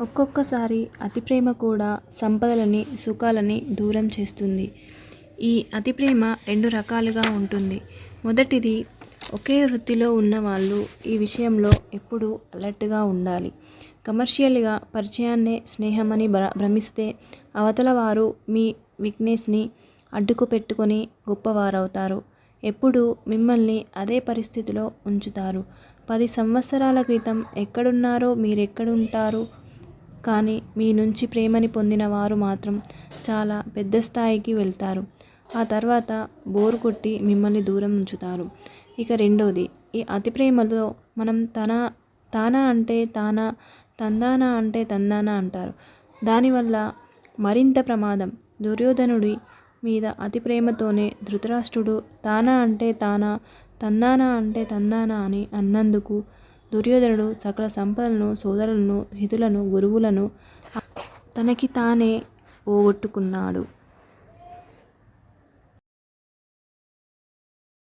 ఒక్కొక్కసారి అతి ప్రేమ కూడా సంపదలని సుఖాలని దూరం చేస్తుంది. ఈ అతి ప్రేమ రెండు రకాలుగా ఉంటుంది. మొదటిది ఒకే వృత్తిలో ఉన్నవాళ్ళు ఈ విషయంలో ఎప్పుడూ అలర్ట్గా ఉండాలి. కమర్షియల్గా పరిచయాన్నే స్నేహమని భ్ర భ్రమిస్తే అవతల వారు మీ వీక్నెస్ని అడ్డుకు పెట్టుకొని గొప్పవారవుతారు. ఎప్పుడూ మిమ్మల్ని అదే పరిస్థితిలో ఉంచుతారు. పది సంవత్సరాల క్రితం ఎక్కడున్నారో మీరెక్కడుంటారు కానీ మీ నుంచి ప్రేమని పొందిన వారు మాత్రం చాలా పెద్ద స్థాయికి వెళ్తారు. ఆ తర్వాత బోరు కొట్టి మిమ్మల్ని దూరం ఉంచుతారు. ఇక రెండోది ఈ అతి ప్రేమలో మనం తన తానా అంటే తానా తందానా అంటే తందానా అంటారు. దానివల్ల మరింత ప్రమాదం. దుర్యోధనుడి మీద అతి ప్రేమతోనే ధృతరాష్ట్రుడు తానా అంటే తానా తందానా అంటే తందానా అని అన్నందుకు దుర్యోధనుడు సకల సంపదలను సోదరులను హితులను గురువులను తనకి తానే పోగొట్టుకున్నాడు.